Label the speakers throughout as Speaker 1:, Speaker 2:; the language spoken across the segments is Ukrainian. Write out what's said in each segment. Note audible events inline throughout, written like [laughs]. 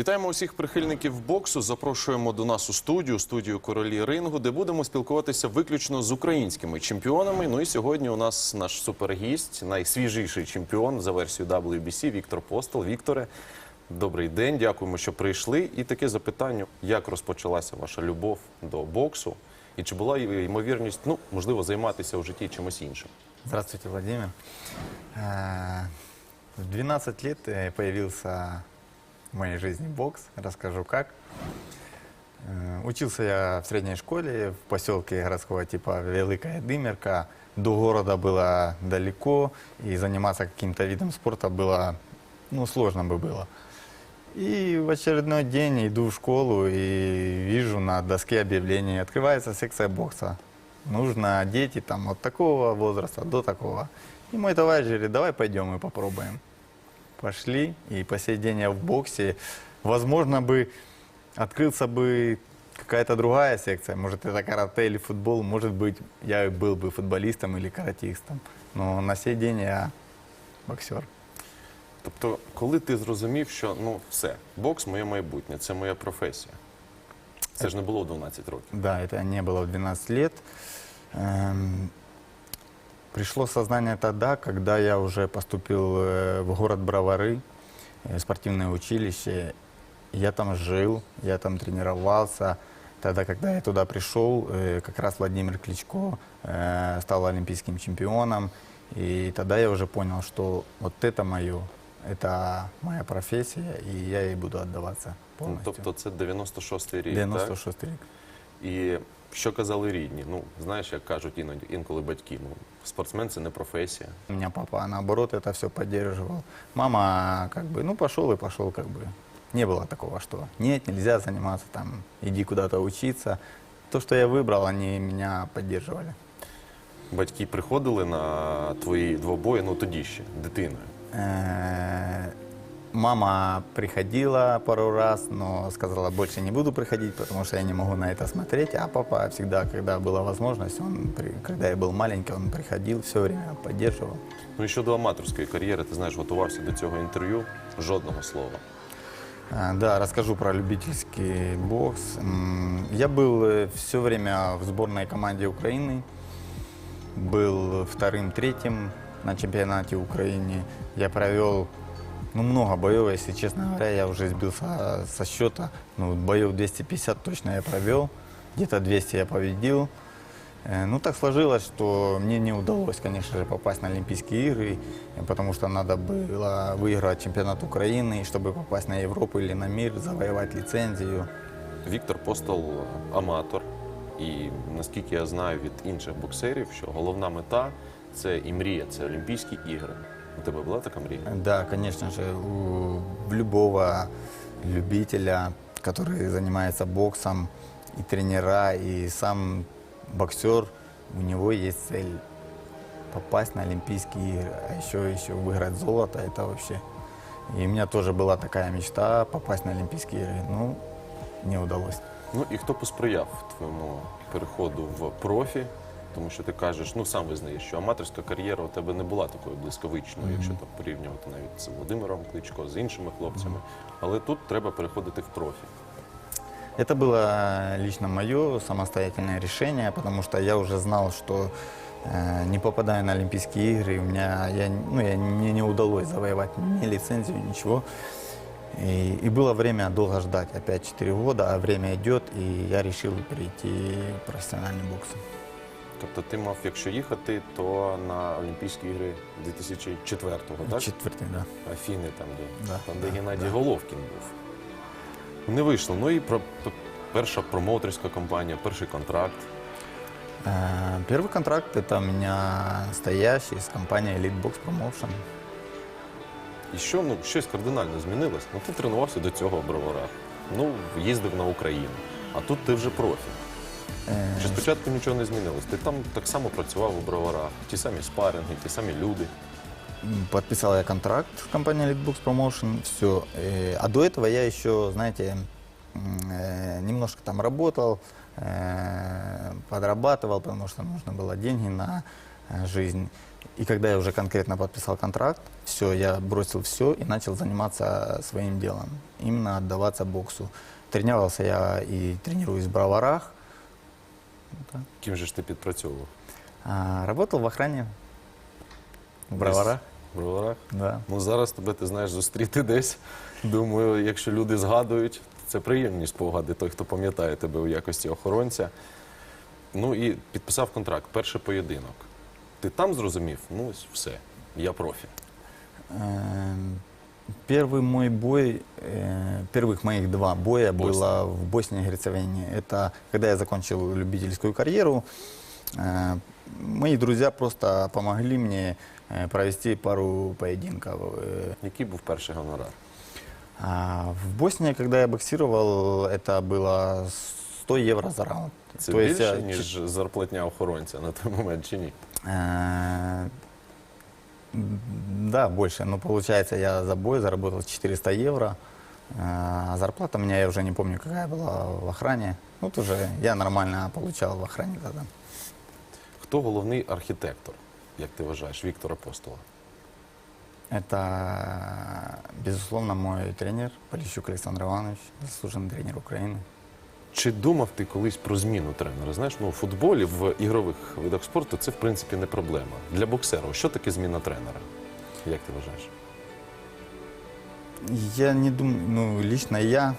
Speaker 1: Вітаємо усіх прихильників боксу. Запрошуємо до нас у студію, студію королі рингу, де будемо спілкуватися виключно з українськими чемпіонами. Ну і сьогодні у нас наш супергість, найсвіжіший чемпіон за версією WBC Віктор Постол. Вікторе, добрий день, дякуємо, що прийшли. І таке запитання: як розпочалася ваша любов до боксу? І чи була ймовірність, ну можливо, займатися у житті чимось іншим?
Speaker 2: Здравствуйте, Владимир. Э, В 12 лет э, появился в моей жизни бокс. Расскажу как. Э, Учился я в средней школе в поселке городского типа Великая Дымерка. До города было далеко, и заниматься каким-то видом спорта было, ну, сложно бы было. И в очередной день иду в школу и вижу на доске объявлений, открывается секция бокса. Нужно дети там от такого возраста до такого. И мой товарищ говорит, давай пойдем и попробуем. Пошли, и по сей день я в боксе. Возможно бы открылся бы какая-то другая секция, может это карате или футбол, может быть я и был бы футболистом или каратистом. Но на сей день я боксер.
Speaker 1: Тобто, коли ти зрозумів, що ну все, бокс моє майбутнє, це моя професія. Це ж не було в 12 років.
Speaker 2: Да, это не было в 12 лет. Эм, Пришло сознание тогда, когда я уже поступил э, в город Бровары, э, спортивное училище. Я там жил, я там тренировался. Тогда, когда я туда пришел, э, как раз Владимир Кличко э, стал олимпийским чемпионом. И тогда я уже понял, что вот это мое, это моя профессия, и я ей буду отдаваться
Speaker 1: Ну,
Speaker 2: полностью.
Speaker 1: тобто це 96-й рік.
Speaker 2: 96 рік.
Speaker 1: Так? І що казали рідні? Ну, знаєш, як кажуть іноді, інколи батьки, ну, спортсмен це не професія.
Speaker 2: У меня папа, наоборот, это все поддерживал. Мама, как бы, ну, пошел и пошел, как бы. Не было такого, что нет, нельзя заниматься там, иди куда-то учиться. То, что я выбрал, они меня поддерживали.
Speaker 1: Батьки приходили на твої двобої, ну тоді ще, дитиною.
Speaker 2: Э, Мама приходила пару раз, но сказала, больше не буду приходить, потому что я не могу на это смотреть. А папа всегда, когда была возможность, он, при- когда я был маленький, он приходил, все время поддерживал.
Speaker 1: Ну і щодо аматорської кар'єри, ти знаєш, готувався до цього інтерв'ю, жодного слова.
Speaker 2: А, Да, расскажу про любительский бокс. М, Я был все время в сборной команде Украины. Был вторым, третьим на чемпионате Украины. Я провел ну, много боев, если честно говоря, я уже сбился со счета. Ну, боев 250 точно я провел, где-то 200 я победил. Э, Ну, так сложилось, что мне не удалось, конечно же, попасть на Олимпийские игры, э, потому что надо было выиграть чемпионат Украины, и чтобы попасть на Европу или на мир, завоевать лицензию.
Speaker 1: Віктор Постол аматор. І наскільки я знаю від інших боксерів, що головна мета це і мрія, це Олімпійські ігри. У тебе була така мрія?
Speaker 2: Да, конечно же, у любого любителя, который занимается боксом, и тренера, и сам боксер, у него есть цель попасть на Олимпийские игры, а еще, еще выиграть золото, это вообще. И у меня тоже была такая мечта попасть на Олимпийские игры, ну, не удалось.
Speaker 1: Ну і хто посприяв твоєму переходу в профі? Тому що ти кажеш, ну сам визнаєш, що аматорська кар'єра у тебе не була такою блискавичною, якщо там порівнювати навіть з Володимиром Кличко, з іншими хлопцями. Але тут треба переходити в профі.
Speaker 2: Это было лично мое самостоятельное решение, потому что я уже знал, что э, не попадая на Олимпийские игры, у меня я, ну, я, мне не удалось завоевать ни лицензию, ничего. И, и было время долго ждать, опять 4 года, а время идет, и я решил перейти в профессиональный бокс.
Speaker 1: Тобто ти мав, якщо їхати, то на Олімпійські ігри 2004-го, так?
Speaker 2: Четвертый, да.
Speaker 1: Афіни там, де,
Speaker 2: Да,
Speaker 1: там, де
Speaker 2: да,
Speaker 1: Геннадій
Speaker 2: да.
Speaker 1: Головкін був. Не вийшло. Ну і про, п- перша промоутерська компанія, перший контракт.
Speaker 2: Э, Первый контракт это у меня настоящий с компанией Elite Box Promotion.
Speaker 1: І що ну щось кардинально змінилось? Ну ти тренувався до цього в броварах. Ну, їздив на Україну. А тут ти вже профі.
Speaker 2: Э,
Speaker 1: Чи спочатку нічого не змінилось? Ти там так само працював у броварах, ті самі спаринги, ті самі люди.
Speaker 2: М, Подписал я контракт с компанией Elite Books Promotion, все. А до этого я еще, знаете, м, э, немножко там работал, э, подрабатывал, потому что нужно было деньги на э, жизнь. И когда я уже конкретно подписал контракт, все, я бросил все и начал заниматься своим делом, именно отдаваться боксу. Тренировался я и тренируюсь в броварах,
Speaker 1: Ким же ж ти підпрацьовував?
Speaker 2: а, работал в охране в броварах,
Speaker 1: В броварах?
Speaker 2: да.
Speaker 1: Ну зараз тебе ти знаєш зустріти десь. Думаю, якщо люди згадують, це приємні спогади, той, хто пам'ятає тебе у якості охоронця. Ну і підписав контракт, перший поєдинок. Ти там зрозумів? Ну ось все, я профі.
Speaker 2: Эм, Первый мой бой, э, первых моих два боя
Speaker 1: Босния.
Speaker 2: было в Боснии и Герцеговине. Это когда я закончил любительскую карьеру. Э, Мои друзья просто помогли мне э, провести пару поединков. Э,
Speaker 1: Який був перший гонорар?
Speaker 2: а В Боснии, когда я боксировал, это было 100 евро за раунд.
Speaker 1: Це
Speaker 2: То есть я
Speaker 1: більше, ніж зарплатня охоронця на той момент чи ні?
Speaker 2: Э, Да, больше. Но получается, я за бой заработал 400 евро. Э, А зарплата у меня, я уже не помню, какая была в охране. Ну, тоже я нормально получал в охране тогда.
Speaker 1: Хто головний архітектор, як ти вважаєш, Віктор Апостола?
Speaker 2: Это, безусловно, мой тренер Полищук Александр Иванович, заслуженный тренер Украины.
Speaker 1: Чи думав ти колись про зміну тренера? Знаєш, ну у футболі в ігрових видах спорту це в принципі не проблема. Для боксера, що таке зміна тренера? Як ти вважаєш?
Speaker 2: Я не думаю, ну, лично я,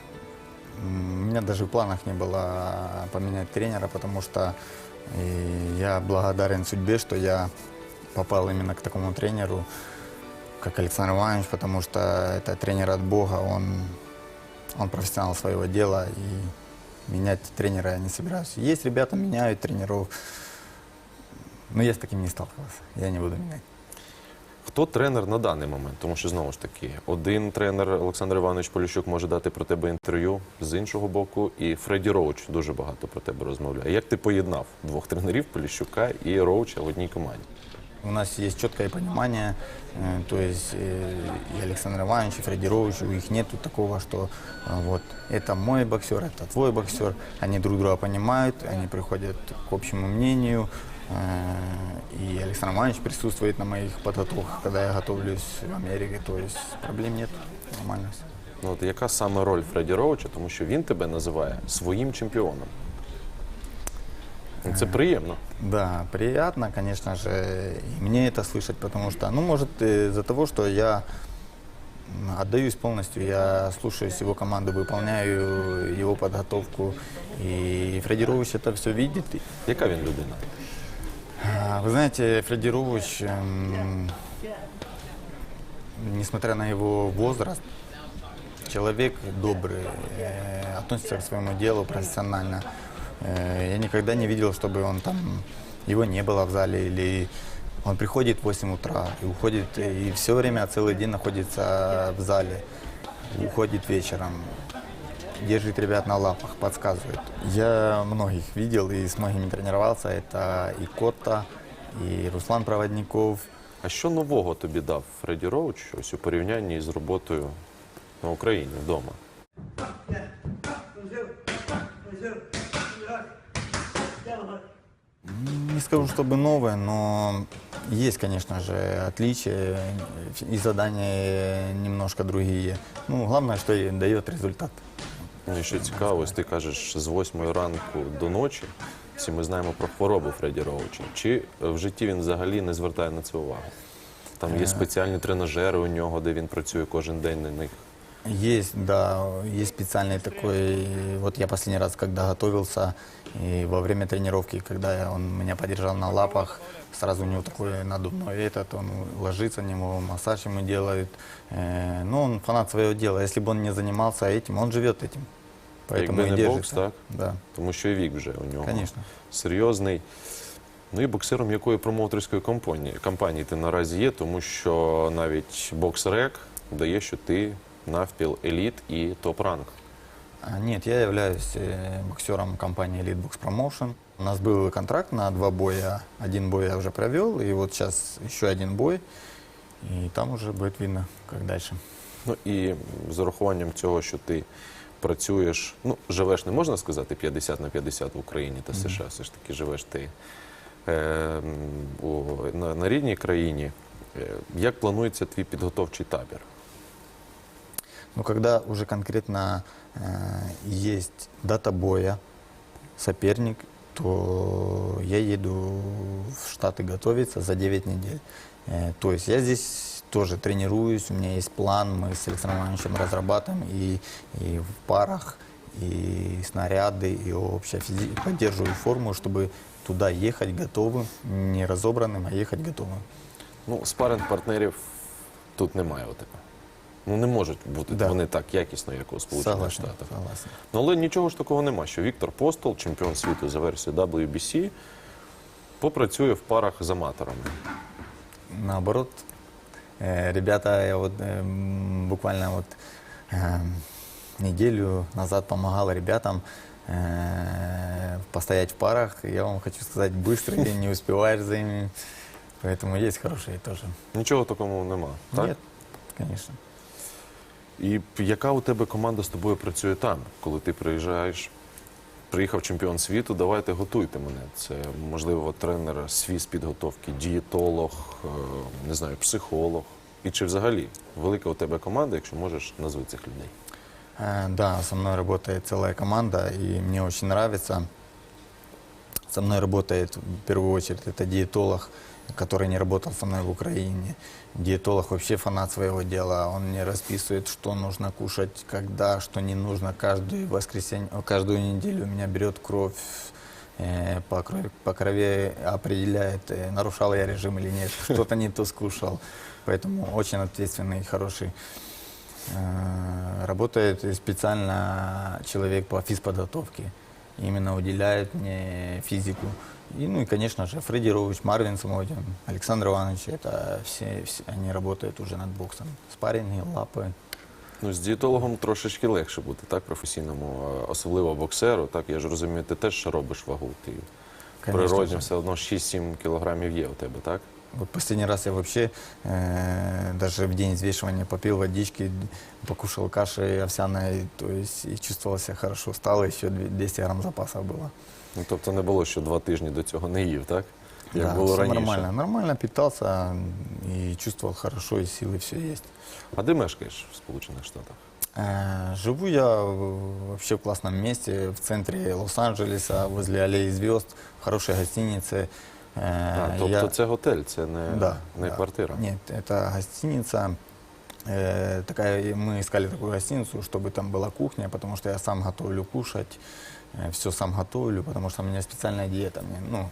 Speaker 2: м, у меня даже в планах не было поменять тренера, потому что э, я благодарен судьбе, что я попал именно к такому тренеру, как Александр Иванович, потому что это тренер от Бога, он, он профессионал своего дела, и менять тренера я не собираюсь. Есть ребята, меняют тренеров, но я с таким не сталкивался, я не буду менять.
Speaker 1: Хто тренер на даний момент? Тому що знову ж таки, один тренер Олександр Іванович Поліщук може дати про тебе інтерв'ю з іншого боку, і Фредді Роуч дуже багато про тебе розмовляє. Як ти поєднав двох тренерів Поліщука і Роуча в одній команді?
Speaker 2: У нас есть четкое понимание, э, то есть э, и Александр Иванович, и Фредди Роуч, у них нету такого, что э, вот это мой боксер, это твой боксер. Они друг друга понимают, они приходят к общему мнению. э, И Александр Иванович присутствует на моих подготовках, когда я готовлюсь в Америке, то есть проблем нет, нормально все.
Speaker 1: Ну, от яка саме роль Фредді Роуча, тому що він тебе називає своїм чемпіоном. І Це приємно.
Speaker 2: Да, приятно, конечно же, и мне это слышать, потому что, ну, может, из-за того, что я м, отдаюсь полностью, я слушаюсь его команды, выполняю его подготовку, и Фредди Рович это все видит.
Speaker 1: Яка він людина?
Speaker 2: А, Вы знаете, Фредди Рович, эм, несмотря на его возраст, человек добрый, э, относится к своему делу профессионально. Э, я никогда не видел, чтобы он там, его не было в зале, или он приходит в 8 утра и уходит, и все время, целый день находится в зале, уходит вечером, держит ребят на лапах, подсказывает. Я многих видел и с многими тренировался. Это и Котта, и Руслан Проводников.
Speaker 1: А що нового тобі дав Фредді Роуч ось у порівнянні з роботою на Україні вдома?
Speaker 2: Не скажу, чтобы новое, но есть, конечно же, отличия и задания немножко другие. Ну, главное, что и дает результат.
Speaker 1: Ну, і що цікаво, ось ти кажеш з 8 ранку до ночі. Всі ми знаємо про хворобу Фредді Роуча. Чи в житті він взагалі не звертає на це увагу? Там є спеціальні тренажери у нього, де він працює кожен день на них.
Speaker 2: Есть, да, есть специальный такой, вот я последний раз, когда готовился, и во время тренировки, когда я- он меня подержал на лапах, сразу у него такой надувной этот, он ложится на него, массаж ему делают. Э, Ну, он фанат своего дела, если бы он не занимался этим, он живет этим. Поэтому
Speaker 1: Якби
Speaker 2: и
Speaker 1: не
Speaker 2: держится.
Speaker 1: бокс, так?
Speaker 2: Да,
Speaker 1: Тому що і вік вже у нього
Speaker 2: конечно.
Speaker 1: серйозний. Ну і боксером якої промоутерської компанії, компанії ти наразі є, тому що навіть бокс-рек дає, що ти навпіл еліт і топ-ранг.
Speaker 2: Нет, я являюсь э, боксером компании Elite Box Promotion. У нас был контракт на два боя. Один бой я уже провел, и вот сейчас еще один бой. И там уже будет видно, как дальше.
Speaker 1: Ну і з урахуванням цього, що ти працюєш, ну живеш, не можна сказати 50 на 50 в Україні та США. Все ж таки живеш ти е, у, на, на рідній країні. Е, Як планується твій підготовчий табір?
Speaker 2: Но когда уже конкретно э, есть дата боя, соперник, то я еду в Штаты готовиться за 9 недель. Э, то есть я здесь тоже тренируюсь, у меня есть план, мы с Александром Ивановичем разрабатываем и, и в парах, и снаряды, и общая физи- поддерживаю форму, чтобы туда ехать готовым, не разобранным, а ехать готовым.
Speaker 1: Ну, спаринг партнерів тут немає у тебе. Ну не можуть бути
Speaker 2: Да.
Speaker 1: вони так якісно, як у Сполучених
Speaker 2: Согласен,
Speaker 1: Штатах.
Speaker 2: согласен.
Speaker 1: Ну, але нічого ж такого нема, що Віктор Постол, чемпіон світу за версією WBC, попрацює в парах з аматорами.
Speaker 2: Наоборот, э, ребята, я вот э, м, буквально вот э, неделю назад помогал ребятам э, постоять в парах. Я вам хочу сказать, быстрые, не успеваешь за ними. Поэтому есть хорошие тоже.
Speaker 1: Нічого такого нема. Так?
Speaker 2: Нет, конечно.
Speaker 1: І яка у тебе команда з тобою працює там, коли ти приїжджаєш? Приїхав чемпіон світу, давайте готуйте мене. Це можливо тренер свій з підготовки, дієтолог, е, не знаю, психолог. І чи взагалі велика у тебе команда, якщо можеш назви цих людей?
Speaker 2: Э, Да, со мной работает целая команда, и мне очень нравится. Со мной работает в первую очередь это диетолог, который не работал со мной в Украине. Диетолог вообще фанат своего дела. Он мне расписывает, что нужно кушать, когда, что не нужно. Каждую воскресенье, каждую неделю у меня берет кровь э, по крови, по крови определяет, э, нарушал я режим или нет, [laughs] что-то не то скушал. Поэтому очень ответственный, хороший Э, Работает и специально человек по физподготовке. Именно уделяет мне физику. И, ну и, конечно же, Фредди Рович, Марвин Самодин, Александр Иванович, это все, все они работают уже над боксом. Спарринги, лапы.
Speaker 1: Ну, з дієтологом трошечки легше бути, так, професійному, е, особливо боксеру. Так, я ж розумію, ти теж робиш вагу. Ти
Speaker 2: Конечно
Speaker 1: природньо
Speaker 2: же.
Speaker 1: все одно 6-7 кілограмів є у тебе, так?
Speaker 2: Вот последний раз я вообще э, даже в день взвешивания попил водички, покушал каши овсяной, то есть и чувствовал себя хорошо. Стало еще 200 грамм запаса было.
Speaker 1: Ну, тобто не було, що два тижні до цього не їв, так? Як
Speaker 2: Да,
Speaker 1: було
Speaker 2: всё
Speaker 1: раніше.
Speaker 2: нормально. Нормально питался и чувствовал хорошо, и силы все есть.
Speaker 1: А де мешкаєш в Сполучених Штатах?
Speaker 2: Э, Живу я в- вообще в классном месте, в центре Лос-Анджелеса, возле Аллеи Звезд, в хорошей гостинице. Э,
Speaker 1: А, тобто
Speaker 2: я-
Speaker 1: це готель, це не,
Speaker 2: да,
Speaker 1: не
Speaker 2: да.
Speaker 1: квартира.
Speaker 2: Нет, это гостиница. Э, такая, мы искали такую гостиницу, чтобы там была кухня, потому что я сам готовлю кушать, все сам готовлю, потому что у меня специальная диета. Мне, ну,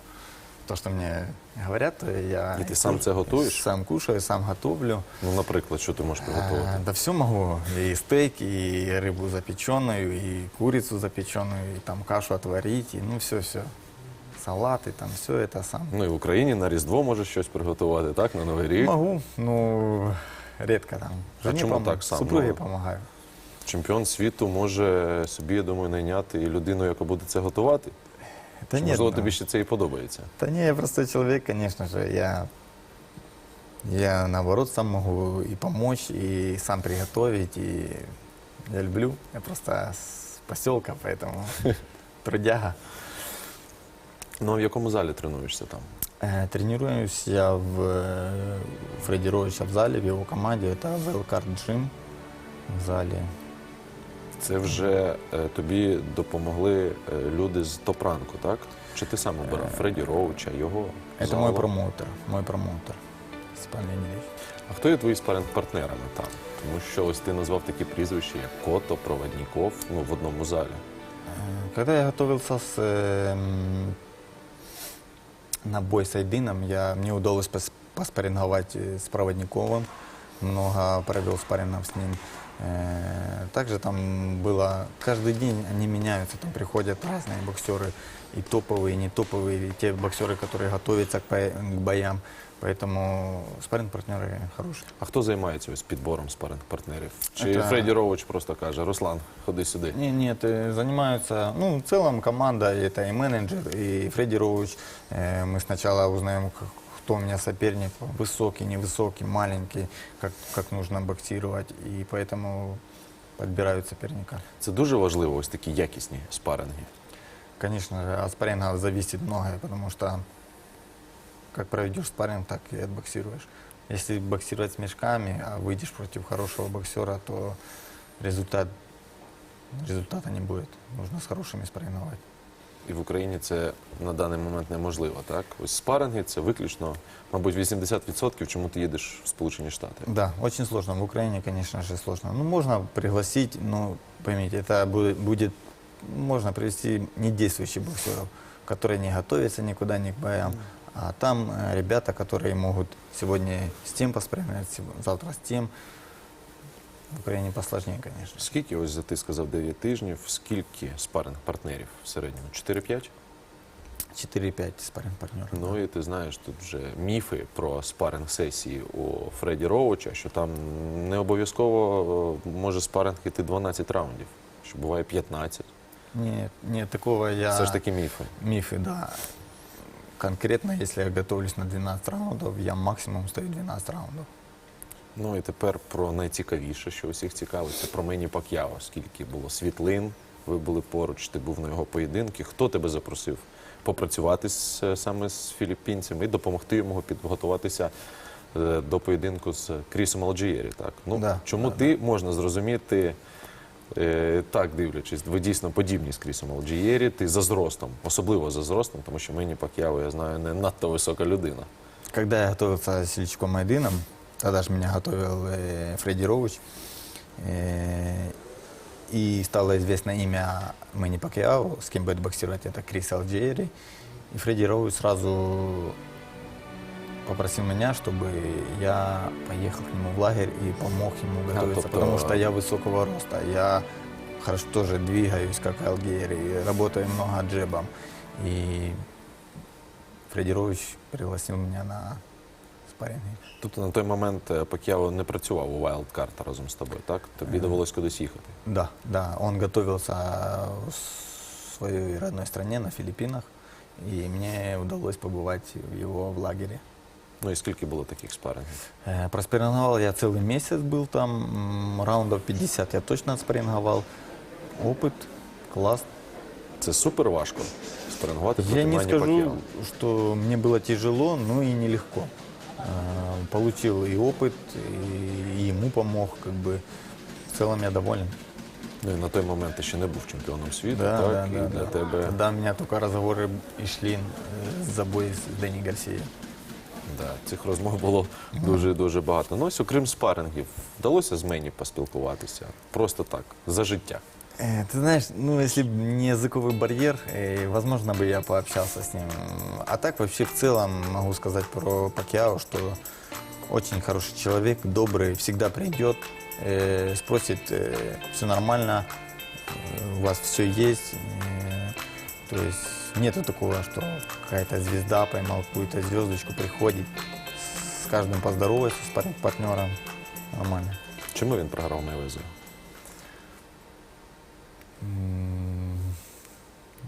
Speaker 2: то, что мне говорят, я
Speaker 1: И ты сам це готуєш?
Speaker 2: Сам кушаю, сам готовлю.
Speaker 1: Ну, наприклад, що ти можеш приготувати?
Speaker 2: А, да все могу. И стейк, и рыбу запеченную, и курицу запеченную, и там кашу отварить, и ну все-все. Салаты, там все это сам.
Speaker 1: Ну і в Україні на Різдво можеш щось приготувати, так? На Новий рік.
Speaker 2: Могу, ну редко там.
Speaker 1: А
Speaker 2: Жене
Speaker 1: чему
Speaker 2: пом-
Speaker 1: так сам?
Speaker 2: Супруге
Speaker 1: Ну,
Speaker 2: помогаю.
Speaker 1: Чемпіон світу може собі, я думаю, найняти і людину, яка буде це готувати.
Speaker 2: Да
Speaker 1: Чи,
Speaker 2: нет,
Speaker 1: можливо,
Speaker 2: ну,
Speaker 1: тобі ще це і подобається.
Speaker 2: Да не, я простой человек, конечно же. Я, я наоборот сам могу и помочь, и сам приготовить, и я люблю. Я просто с поселка, поэтому [laughs] трудяга.
Speaker 1: Ну а в якому залі тренуєшся там?
Speaker 2: Э, Тренируюсь я в э, Фредди Ровича в зале, в его команде. Это Wildcard Gym в зале.
Speaker 1: Це вже е, тобі допомогли е, люди з топ-ранку, так? Чи ти сам обирав Фредді Роуча, його?
Speaker 2: Это
Speaker 1: зала?
Speaker 2: мой промоутер, мой промоутер Степан Леонидович.
Speaker 1: А хто є твої спаринг-партнерами там? Тому що ось ти назвав такі прізвища, як Кото, Проводніков, ну в одному залі.
Speaker 2: Э, Когда я готовился с, эм, на бой с Айдином, я, мне удалось пос- поспарринговать э, с Проводниковым. Много провел спаррингов с ним. Э, Также там было, каждый день они меняются, там приходят разные боксеры, и топовые, и не топовые, и те боксеры, которые готовятся к, пое- к боям. Поэтому спарринг-партнеры хорошие.
Speaker 1: А хто займається ось підбором спаринг-партнерів? Чи
Speaker 2: Це-
Speaker 1: Фредді Роуч просто каже: Руслан, ходи сюди.
Speaker 2: Не, нет, э, занимаются, ну, в целом команда, это и менеджер, и Фредди Роуч. Э, Мы сначала узнаем, к- кто у меня соперник, высокий, невысокий, маленький, как, как нужно боксировать, и поэтому подбирают соперника.
Speaker 1: Це дуже важливо, ось такі якісні спаринги.
Speaker 2: Конечно же, от спаррингов зависит многое, потому что как проведешь спарринг, так и отбоксируешь. Если боксировать с мешками, а выйдешь против хорошего боксера, то результат, результата не будет. Нужно с хорошими спарринговать.
Speaker 1: І в Україні це на даний момент неможливо, так? Ось спаринги це виключно, мабуть, 80%, чому ти їдеш в Сполучені Штати.
Speaker 2: Да, очень сложно. В Украине, конечно же, сложно. Ну, можно пригласить, но поймите, это бу- будет, можно привести недействующих боксеров, которые не готовятся никуда, ни к боям. А там э, ребята, которые могут сегодня с тем поспрямлять, сего- завтра с тем. В Украине посложнее, конечно.
Speaker 1: Скільки, ось за ти сказав 9 тижнів, скільки спаринг партнерів в середньому? 4-5?
Speaker 2: 4-5 спарринг партнеров.
Speaker 1: Ну і ти знаєш, тут вже міфи про спаринг сесії у Фредді Роуча, що там не обов'язково е, може спаринг іти 12 раундів, що буває 15.
Speaker 2: Нет, нет, такого я...
Speaker 1: Це ж таки міфи.
Speaker 2: Мифы, да. Конкретно, если я готовлюсь на 12 раундов, я максимум стою 12 раундов.
Speaker 1: Ну і тепер про найцікавіше, що усіх цікавить, це про Мені Пак'яо. Скільки було світлин, ви були поруч, ти був на його поєдинки. Хто тебе запросив попрацювати з, е, саме з філіппінцем і допомогти йому підготуватися е, до поєдинку з Крісом Алджієрі? Так? Ну,
Speaker 2: Да,
Speaker 1: чому
Speaker 2: да,
Speaker 1: ти можна зрозуміти, е, так дивлячись, ви дійсно подібні з Крісом Алджієрі, ти за зростом, особливо за зростом, тому що Мені Пак'яо, я знаю, не надто висока людина.
Speaker 2: Когда я готовился с Ильичком Айдином, тогда же меня готовил э, Фредди Роуч, э, и стало известно имя Мэнни Пакьяо, с кем будет боксировать, это Крис Алджиери. И Фредди Роуч сразу попросил меня, чтобы я поехал к нему в лагерь и помог ему готовиться,
Speaker 1: тобто-
Speaker 2: потому что я высокого роста, я хорошо тоже двигаюсь, как Алгери, работаю много джебом. И Фредди Роуч пригласил меня на спарринги.
Speaker 1: Тобто на той момент е, Пак'яо не працював у Wildcard разом з тобою, так? Тобі довелось кудись їхати.
Speaker 2: Да, да, он готовился в своей родной стране, на Филиппинах, и мне удалось побывать в его в лагере.
Speaker 1: Ну і скільки було таких спарингів?
Speaker 2: Э, Проспарринговал я целый месяц был там, м, раундов 50 я точно спарринговал. Опыт, класс.
Speaker 1: Це супер важко спарингувати проти
Speaker 2: Я не
Speaker 1: Манні
Speaker 2: скажу,
Speaker 1: Пак'яо.
Speaker 2: что мне было тяжело, но и нелегко. Э, Получил и опыт, и ему помог, как бы. В целом я доволен.
Speaker 1: Ну і на той момент ти ще не був чемпіоном світу,
Speaker 2: Да,
Speaker 1: так?
Speaker 2: да,
Speaker 1: і
Speaker 2: да,
Speaker 1: для
Speaker 2: да.
Speaker 1: тебе
Speaker 2: Тогда у меня только разговоры и шли э, за бой с Дэнни Гарсией.
Speaker 1: да, цих розмов було дуже дуже багато. Ну ось окрім спарингів, вдалося з Мені поспілкуватися. Просто так, за життя.
Speaker 2: Э, Ты знаешь, ну если бы не языковый барьер, э, возможно бы я пообщался с ним. А так вообще в целом могу сказать про Пакьяо, что очень хороший человек, добрый, всегда придет, э, спросит, все нормально, у вас все есть. то есть нету такого, что какая-то звезда поймал какую-то звездочку, приходит, с каждым поздоровается, с пар- партнером, нормально.
Speaker 1: Чому він програв Мейвезеру?
Speaker 2: М,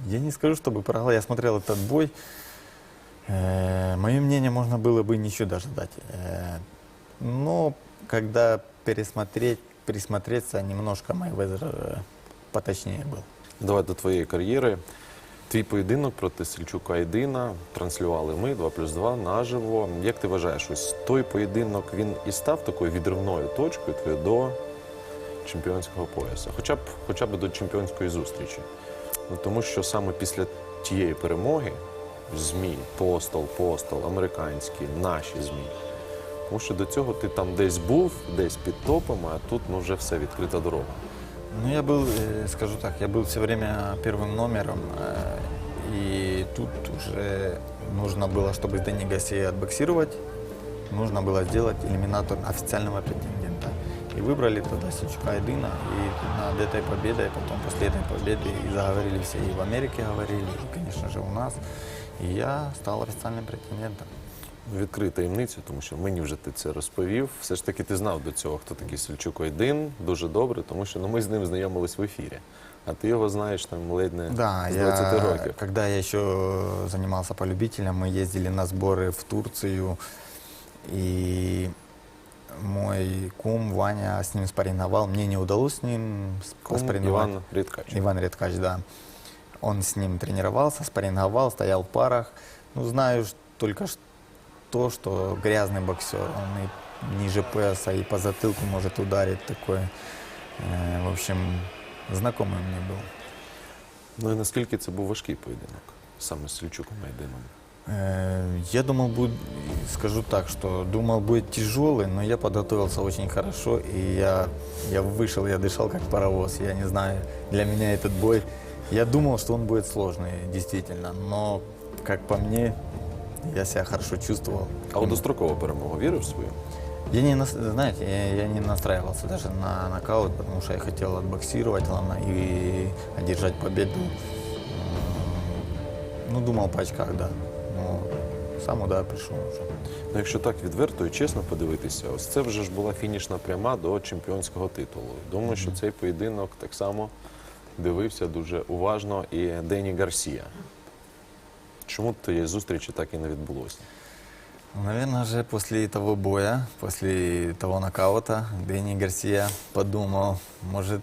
Speaker 2: Я не скажу, чтобы проиграл. Я смотрел этот бой. Мое мнение можно было бы ничего даже дать. Э, Но когда пересмотреть, присмотреться, немножко Майвезер э, поточнее был.
Speaker 1: Давай до твоєї кар'єри. Твій поєдинок проти Сельчука Айдина транслювали ми 2 плюс 2 наживо. Як ти вважаєш, ось той поєдинок він і став такою відривною точкою твоєю до чемпіонського пояса, хоча б хоча б до чемпіонської зустрічі. Ну, тому що саме після тієї перемоги ЗМІ, постол, постол, американські, наші ЗМІ. Тому що до цього ти там десь був, десь під топом, а тут ну, вже все відкрита дорога.
Speaker 2: Ну, я был, э, скажу так, я был все время первым номером. э, И тут уже нужно было, чтобы с Дэнни Гассией отбоксировать, нужно было сделать элиминатор официального претендента. И выбрали тогда Сичука и Дына. И над этой победой, потом после этой победы, и заговорили все, и в Америке говорили, и, конечно же, у нас. И я стал официальным претендентом.
Speaker 1: Відкрий таємницю, тому що мені вже ти це розповів. Все ж таки ти знав до цього, хто такий Сельчук Ойдин, дуже добре, тому що ну, ми з ним знайомились в ефірі. А ти його знаєш там ледь не
Speaker 2: Да,
Speaker 1: з 20
Speaker 2: я,
Speaker 1: років.
Speaker 2: когда я еще занимался по любителям, мы ездили на сборы в Турцию, и мой кум Ваня с ним спарринговал. Мне не удалось с ним с-
Speaker 1: Кум
Speaker 2: поспарринговать.
Speaker 1: Іван Рідкач.
Speaker 2: Иван Редкач, да. Он с ним тренировался, спарринговал, стоял в парах. Ну, знаю ш- только, ш- то, что грязный боксер, он и ниже пояса, и по затылку может ударить такой. Э, В общем, знакомый мне был.
Speaker 1: Ну і наскільки це був важкий поєдинок саме з Сельчуком Майдином?
Speaker 2: Э, Я думал, будет, скажу так, что думал, будет тяжелый, но я подготовился очень хорошо, и я, я вышел, я дышал как паровоз. Я не знаю, для меня этот бой, я думал, что он будет сложный, действительно, но, как по мне, я себя хорошо чувствовал.
Speaker 1: А у дострокову перемогу вірив в свою?
Speaker 2: Я не, знаете, я, я не настраивался даже на нокаут, потому что я хотел отбоксировать, главное, и одержать победу. Ну, думал по очках, да. Но сам удар пришел уже.
Speaker 1: Ну, якщо так відверто і чесно подивитися, ось це вже ж була фінішна пряма до чемпіонського титулу. Думаю, що цей поєдинок так само дивився дуже уважно і Дені Гарсія. Чому тієї зустрічі так і не відбулося?
Speaker 2: Ну, Наверное же после того боя, после того нокаута, Дэнни Гарсия подумал, может,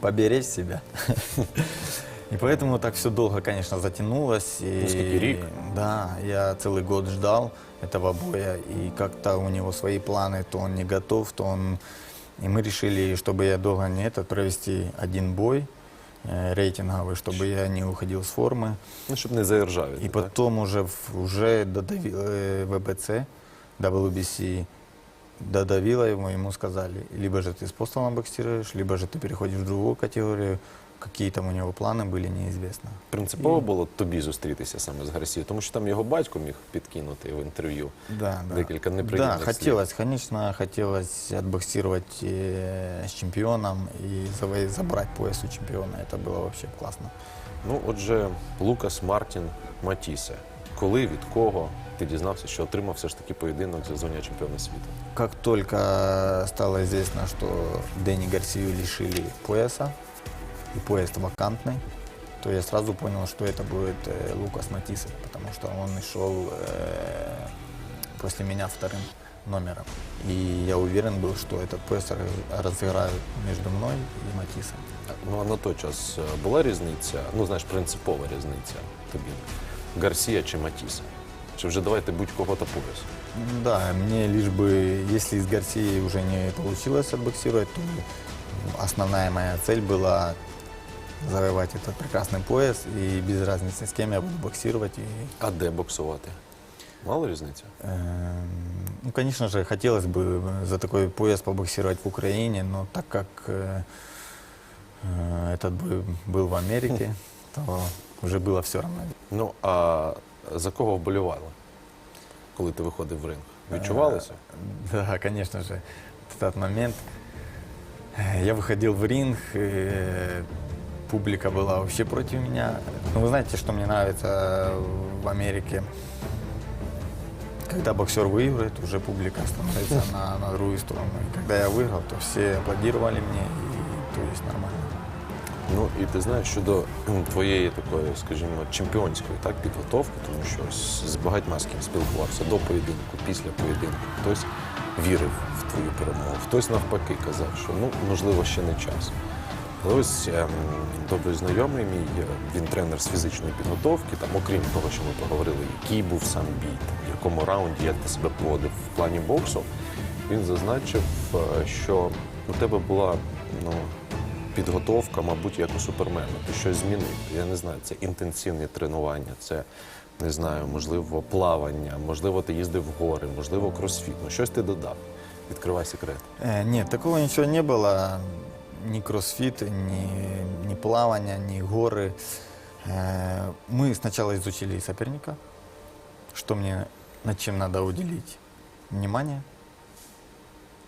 Speaker 2: поберечь себя. [laughs] И поэтому так все долго, конечно, затянулось. И,
Speaker 1: Ну, скільки, рік?
Speaker 2: Да, я целый год ждал этого боя, и как-то у него свои планы, то он не готов, то он... И мы решили, чтобы я долго не это, провести один бой э, рейтинговый, чтобы я не уходил с формы.
Speaker 1: Ну, щоб не заіржавіти.
Speaker 2: И
Speaker 1: так?
Speaker 2: потом уже, в- уже додавил, э, ВБЦ, WBC додавило ему, ему сказали, либо же ты с постолом боксируешь, либо же ты переходишь в другую категорию. Какие там у него планы были, неизвестно.
Speaker 1: Принципово було тобі зустрітися саме з Гарсією, тому що там його батько міг підкинути в інтерв'ю.
Speaker 2: Да, да.
Speaker 1: Декілька неприємних
Speaker 2: Да,
Speaker 1: слів.
Speaker 2: хотелось, конечно, хотелось отбоксировать э, с чемпионом и заво- забрать пояс у чемпиона. Это было вообще классно.
Speaker 1: Ну, отже, Лукас Мартін Матісе. Коли, від кого ти дізнався, що отримав все ж таки поєдинок за звання чемпіона світу?
Speaker 2: Как только стало известно, что Дэнни Гарсию лишили пояса, и пояс вакантный, то я сразу понял, что это будет э, Лукас Матисов, потому что он и шел э, после меня вторым номером. И я уверен был, что этот пояс раз- разыграют между мной и Матисом.
Speaker 1: Ну, а на той час е, була різниця, ну, знаєш, принципова різниця тобі. Гарсія чи Матіса? Чи вже давайте будь-кого та пояс?
Speaker 2: Да, мне лишь бы, если с Гарсией уже не получилось отбоксировать, то основная моя цель была завоевать этот прекрасный пояс, и без разницы, с кем я буду боксировать. И,
Speaker 1: А де боксувати? Мало різниця?
Speaker 2: эм, ну, конечно же, хотелось бы за такой пояс побоксировать в Украине, но так как э, э, этот бой был в Америке, [laughs] то уже было все равно.
Speaker 1: Ну, а за кого вболівали, коли ти виходив в ринг? Відчувалося?
Speaker 2: Да, конечно [laughs] же, в тот момент э, я выходил в ринг, э, публика была вообще против меня. Ну, вы знаете, что мне нравится в Америке? Когда боксер выиграет, уже публика становится на, на другую сторону. И когда я выиграл, то все аплодировали мне, и то есть нормально.
Speaker 1: Ну і ти знаєш щодо [clears throat] м, твоєї такої, скажімо, чемпіонської так, підготовки, тому що ось з багатьма з ким спілкувався до поєдинку, після поєдинку. Хтось вірив в твою перемогу, хтось навпаки казав, що ну можливо ще не час. Ось ем, добрий знайомий мій, е, він тренер з фізичної підготовки, там, окрім того, що ми поговорили, який був сам бій, там, в якому раунді, як ти себе поводив в плані боксу, він зазначив, е, що у тебе була ну, підготовка, мабуть, як у супермена. Ти щось змінив. Я не знаю, це інтенсивні тренування, це не знаю, можливо, плавання, можливо, ти їздив в гори, можливо, кросфіт. Ну, щось ти додав. Відкривай секрет.
Speaker 2: Э, Нет, такого ничего не было. Ни кроссфит, ни, ни плавания, ни горы. Мы сначала изучили соперника, что мне, над чем надо уделить внимание.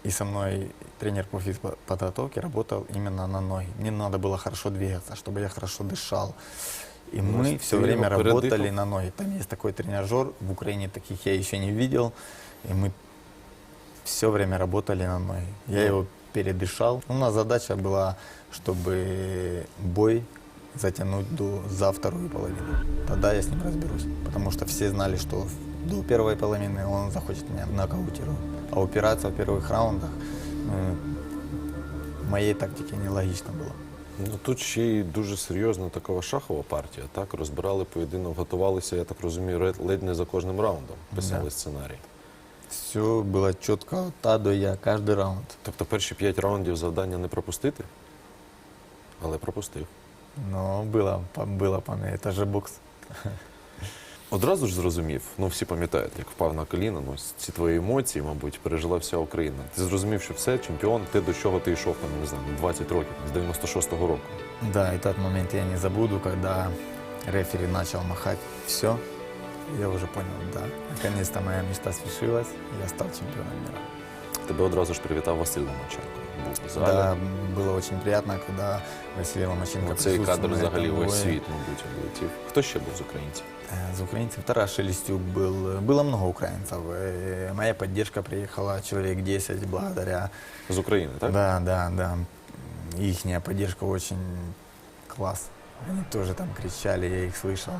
Speaker 2: И со мной тренер по физподготовке работал именно на ноги. Мне надо было хорошо двигаться, чтобы я хорошо дышал. И
Speaker 1: Ну,
Speaker 2: мы все время
Speaker 1: передыхал?
Speaker 2: работали на ноги. Там есть такой тренажер, в Украине таких я еще не видел. И мы все время работали на ноги. Я его передышал. У нас задача была, чтобы бой затянуть до, за вторую половину. Тогда я с ним разберусь. Потому что все знали, что в- до первой половины он захочет меня нокаутировать. А упираться в первых раундах э, моей тактике нелогично было.
Speaker 1: Ну тут ще й дуже серйозна така шахова партія. Так розбирали поєдинок, готувалися, я так розумію, ре- ледь не за кожним раундом. Писали
Speaker 2: Да.
Speaker 1: сценарій.
Speaker 2: Все было четко от А до Я, каждый раунд.
Speaker 1: Тобто перші п'ять раундів завдання не пропустити, але пропустив.
Speaker 2: Но было, по- было по мне, это же бокс. [laughs]
Speaker 1: Одразу ж зрозумів, ну всі пам'ятають, як впав на коліна, ну ці твої емоції, мабуть, пережила вся Україна. Ти зрозумів, що все, чемпіон, ти до чого ти йшов там, не знаю, 20 років, з 96-го року.
Speaker 2: Да, и тот момент я не забуду, когда рефери начал махать. Все, я уже понял, да, наконец-то моя мечта свершилась, и я стал чемпионом мира.
Speaker 1: Тебе одразу ж привітав Василь Ломаченко. Був в залі.
Speaker 2: Да, было очень приятно, когда Василий Ломаченко
Speaker 1: Ну, Цей
Speaker 2: присутствовал
Speaker 1: кадр
Speaker 2: на
Speaker 1: взагалі
Speaker 2: этом
Speaker 1: весь
Speaker 2: бое.
Speaker 1: світ, мабуть, облетів. Хто ще був з українців?
Speaker 2: Э, Из украинцев Тарас Шелестюк был. Было много украинцев. Э, Моя поддержка приехала, человек 10, благодаря.
Speaker 1: З України, так?
Speaker 2: Да, да, да. Их поддержка очень класс. Они тоже там кричали, я их слышал.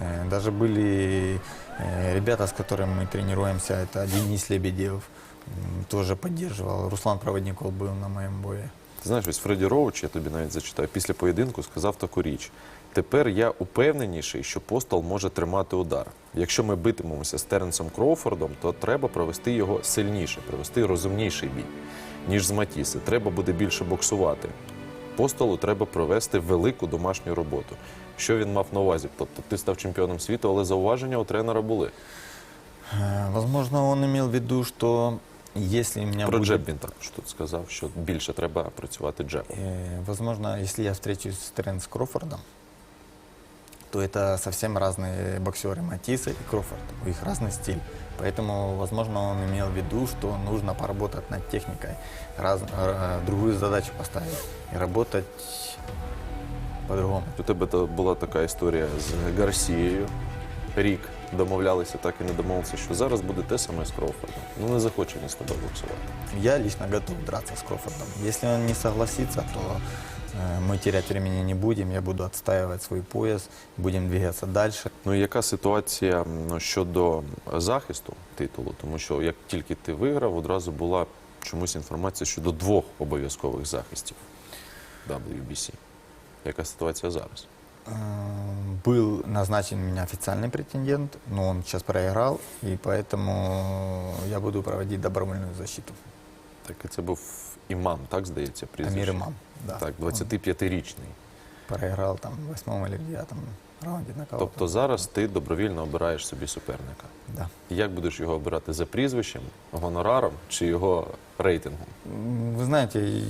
Speaker 2: Э, Даже были э, ребята, с которыми мы тренируемся, это Денис Лебедев, м, тоже поддерживал. Руслан Проводников был на моем бое.
Speaker 1: Ти знаєш, ось Фредді Роуч, я тобі навіть зачитаю, після поєдинку сказав таку річ. Тепер я упевненіший, що постол може тримати удар. Якщо ми битимемося з Теренсом Кроуфордом, то треба провести його сильніше, провести розумніший бій, ніж з Матіси. Треба буде більше боксувати. Постолу треба провести велику домашню роботу. Що він мав на увазі? Тобто ти став чемпіоном світу, але зауваження у тренера були.
Speaker 2: Э, Возможно, он имел в виду, что если у меня
Speaker 1: Про
Speaker 2: будет...
Speaker 1: джеб він також тут сказав, що більше треба працювати джебом.
Speaker 2: Э, Возможно, если я встречусь с Теренс Крофордом, то это совсем разные боксеры Матиса и Крофорд. У них разный стиль. Поэтому, возможно, он имел в виду, что нужно поработать над техникой, раз- э, другую задачу поставить и работать по-другому.
Speaker 1: У тебе та- була така історія з Гарсією. Рік домовлялися, так і не домовилися, що зараз буде те саме з Кроуфордом. Ну не захоче він з тобою боксувати.
Speaker 2: Я лично готов драться с Крофордом. Если он не согласится, то э, мы терять времени не будем. Я буду отстаивать свой пояс, будем двигаться дальше.
Speaker 1: Ну і яка ситуація щодо захисту титулу? Тому що як тільки ти виграв, одразу була чомусь інформація щодо двох обов'язкових захистів WBC. Яка ситуація зараз?
Speaker 2: Э, Был назначен у меня официальный претендент, но он сейчас проиграл, и поэтому я буду проводить добровольную защиту.
Speaker 1: Так і це був імам, так здається, прізвище?
Speaker 2: Амир Имам, да.
Speaker 1: Так,
Speaker 2: Он
Speaker 1: 25-річний.
Speaker 2: проиграл там в восьмом или девятом раунде нокаута.
Speaker 1: Тобто зараз ти добровільно обираєш собі суперника.
Speaker 2: Да.
Speaker 1: Як будеш його обирати за прізвищем, гонораром чи його рейтингом?
Speaker 2: М, Вы знаете,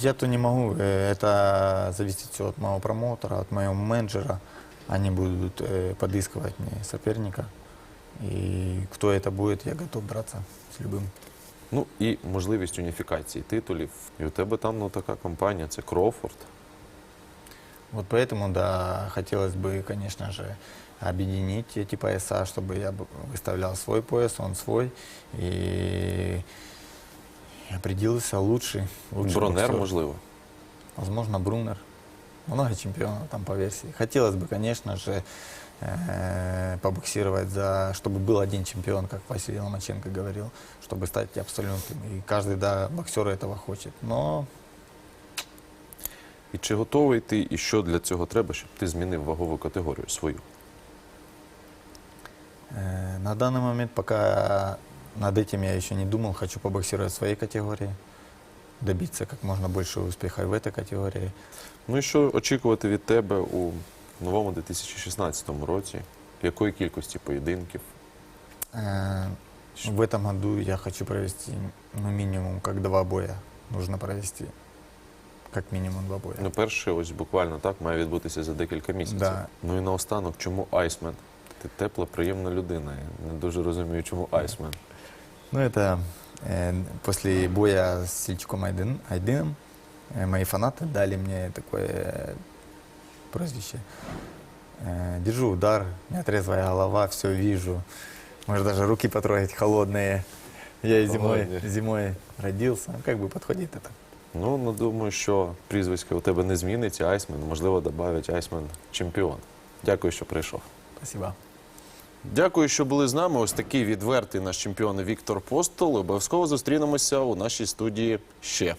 Speaker 2: я то не могу, э, это зависит все от моего промоутера, от моего менеджера. Они будут э, подыскивать мне соперника. И кто это будет, я готов драться с любым.
Speaker 1: Ну і можливість уніфікації титулів. І у тебе там ну така компанія, це Кроуфорд.
Speaker 2: Вот поэтому, да, хотелось бы, конечно же, объединить эти пояса, чтобы я выставлял свой пояс, он свой, и определился лучший, лучший
Speaker 1: Бронер,
Speaker 2: боксер.
Speaker 1: можливо.
Speaker 2: Возможно, Брунер. Много чемпионов там по версии. Хотелось бы, конечно же, э, побоксировать за, чтобы был один чемпион, как Василий Ломаченко говорил, чтобы стать абсолютным. И каждый, да, боксер этого хочет. Но
Speaker 1: І чи готовий ти, і що для цього треба, щоб ти змінив вагову категорію свою?
Speaker 2: Э, На данный момент пока над этим я еще не думал. Хочу побоксировать в своей категории, добиться как можно больше успеха и в этой категории.
Speaker 1: Ну і що очікувати від тебе у новому 2016 році? Якої кількості поєдинків?
Speaker 2: Э, В этом году я хочу провести ну, минимум как два боя. Нужно провести как минимум два боя.
Speaker 1: Ну, перший, ось буквально так, має відбутися за декілька місяців.
Speaker 2: Да.
Speaker 1: Ну і наостанок, чому Айсмен? Ти тепла, приємна людина. Я не дуже розумію, чому Айсмен.
Speaker 2: Ну, это э, после боя с Сельчуком Айдын, Айдыном э, мои фанаты дали мне такое э, прозвище. Э, держу удар, нетрезвая голова, все вижу. Может даже руки потрогать холодные. Я и зимой,
Speaker 1: Холодные.
Speaker 2: зимой родился. Ну, Как бы подходит это.
Speaker 1: Ну, ну думаю, що прізвисько у тебе не зміниться. Айсмен, можливо, додають Айсмен чемпіон. Дякую, що прийшов.
Speaker 2: Спасибо.
Speaker 1: Дякую, що були з нами. Ось такий відвертий наш чемпіон Віктор Постол. Обов'язково зустрінемося у нашій студії ще.